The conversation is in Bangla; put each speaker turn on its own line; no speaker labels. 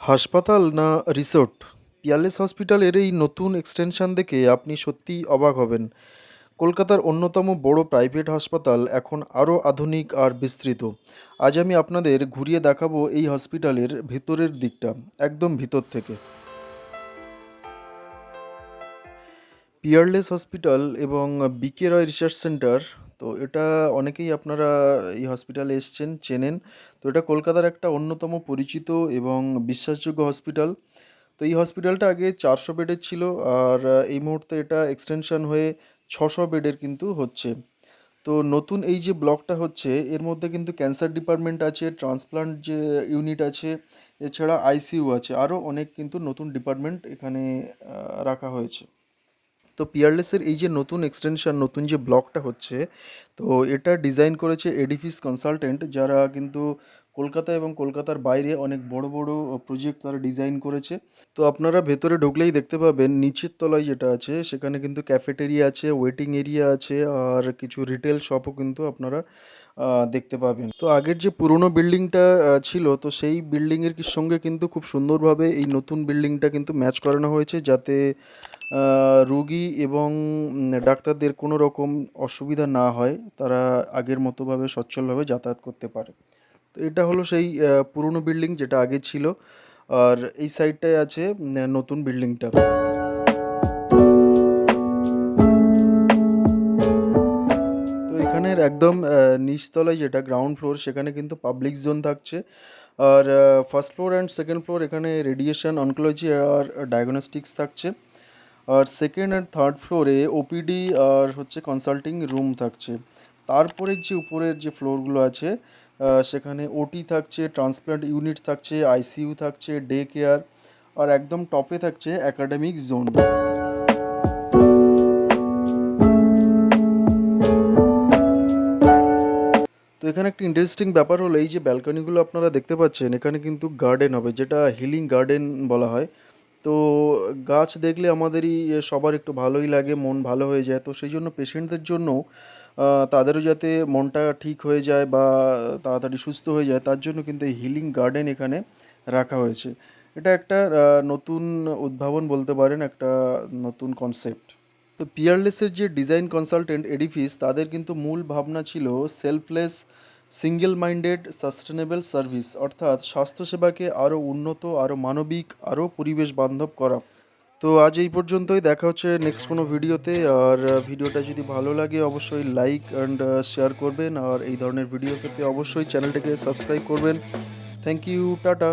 হাসপাতাল না রিসোর্ট? পিয়ারলেস হসপিটালের এই নতুন এক্সটেনশন দেখে আপনি সত্যিই অবাক হবেন। কলকাতার অন্যতম বড় প্রাইভেট হাসপাতাল এখন আরও আধুনিক আর বিস্তৃত। আজ আমি আপনাদের ঘুরিয়ে দেখাবো এই হসপিটালের ভেতরের দিকটা, একদম ভিতর থেকে। পিয়ারলেস হসপিটাল এবং বিকে রয় রিসার্চ সেন্টার তো এটা অনেকেই আপনারা এই হসপিটালে এসছেন, চেনেন। তো এটা কলকাতার একটা অন্যতম পরিচিত এবং বিশ্বাসযোগ্য হসপিটাল তো এই হসপিটালটা আগে চারশো বেডের ছিল আর এই মুহূর্তে এটা এক্সটেনশন হয়ে ছশো বেডের কিন্তু হচ্ছে। তো নতুন এই যে ব্লকটা হচ্ছে, এর মধ্যে কিন্তু ক্যান্সার ডিপার্টমেন্ট আছে ট্রান্সপ্লান্ট যে ইউনিট আছে, এছাড়া আইসিইউ আছে। আরও অনেক কিন্তু নতুন ডিপার্টমেন্ট এখানে রাখা হয়েছে। তো পিয়ারলেসের এই যে নতুন এক্সটেনশন নতুন যে ব্লকটা হচ্ছে, তো এটা ডিজাইন করেছে এডিফিস কনসালটেন্ট যারা কিন্তু কলকাতা এবং কলকাতার বাইরে অনেক বড় বড় প্রজেক্ট তারা ডিজাইন করেছে। তো আপনারা ভেতরে ঢুকলেই দেখতে পাবেন, নিচের তলায় যেটা আছে, সেখানে কিন্তু ক্যাফেটেরিয়া আছে ওয়েটিং এরিয়া আছে, আর কিছু রিটেল শপও কিন্তু আপনারা দেখতে পাবেন। তো আগের যে পুরনো বিল্ডিংটা ছিল, তো সেই বিল্ডিংয়ের সঙ্গে কিন্তু খুব সুন্দরভাবে এই নতুন বিল্ডিংটা কিন্তু ম্যাচ করানো হয়েছে, যাতে রুগী এবং ডাক্তারদের কোনো রকম অসুবিধা না হয়, তারা আগের মতোভাবে সচ্ছলভাবে যাতায়াত করতে পারে। তো এটা হলো সেই পুরনো বিল্ডিং যেটা আগে ছিল, আর এই সাইডটায় আছে নতুন বিল্ডিংটা। তো এখানের একদম নিচতলায় যেটা গ্রাউন্ড ফ্লোর সেখানে কিন্তু পাবলিক জোন থাকছে। আর first floor and second floor এখানে রেডিয়েশন অনকোলজি আর ডায়াগনস্টিক্স থাকছে। আর সেকেন্ড অ্যান্ড থার্ড ফ্লোরে ওপিডি আর হচ্ছে কনসাল্টিং রুম থাকছে। তারপরে যে উপরের যে ফ্লোরগুলো আছে সেখানে ওটি থাকছে ট্রান্সপ্লান্ট ইউনিট থাকছে আইসিইউ থাকছে ডে কেয়ার আর একদম টপে থাকছে একাডেমিক জোন তো এখানে একটা ইন্টারেস্টিং ব্যাপার হলো, এই যে ব্যালকনিগুলো আপনারা দেখতে পাচ্ছেন, এখানে কিন্তু গার্ডেন হবে, যেটা হিলিং গার্ডেন বলা হয়। তো গাছ দেখলে আমাদেরই সবার একটু ভালোই লাগে, মন ভালো হয়ে যায়। তো সেই জন্য পেশেন্টদের জন্য তাদেরও যাতে মনটা ঠিক হয়ে যায় বা তাড়াতাড়ি সুস্থ হয়ে যায়, তার জন্য কিন্তু এই হিলিং গার্ডেন এখানে রাখা হয়েছে। এটা একটা নতুন উদ্ভাবন বলতে পারেন, একটা নতুন কনসেপ্ট তো পিয়ারলেসের যে ডিজাইন কনসালটেন্ট এডিফিস তাদের কিন্তু মূল ভাবনা ছিল selfless single minded sustainable service, অর্থাৎ স্বাস্থ্যসেবাকে আরও উন্নত, আরও মানবিক, আরও পরিবেশ বান্ধব করা। তো আজ এই পর্যন্তই, দেখা হচ্ছে নেক্সট কোনো ভিডিওতে। আর ভিডিওটা যদি ভালো লাগে, অবশ্যই লাইক অ্যান্ড শেয়ার করবেন। আর এই ধরনের ভিডিও পেতে অবশ্যই চ্যানেলটাকে সাবস্ক্রাইব করবেন। Thank you tata.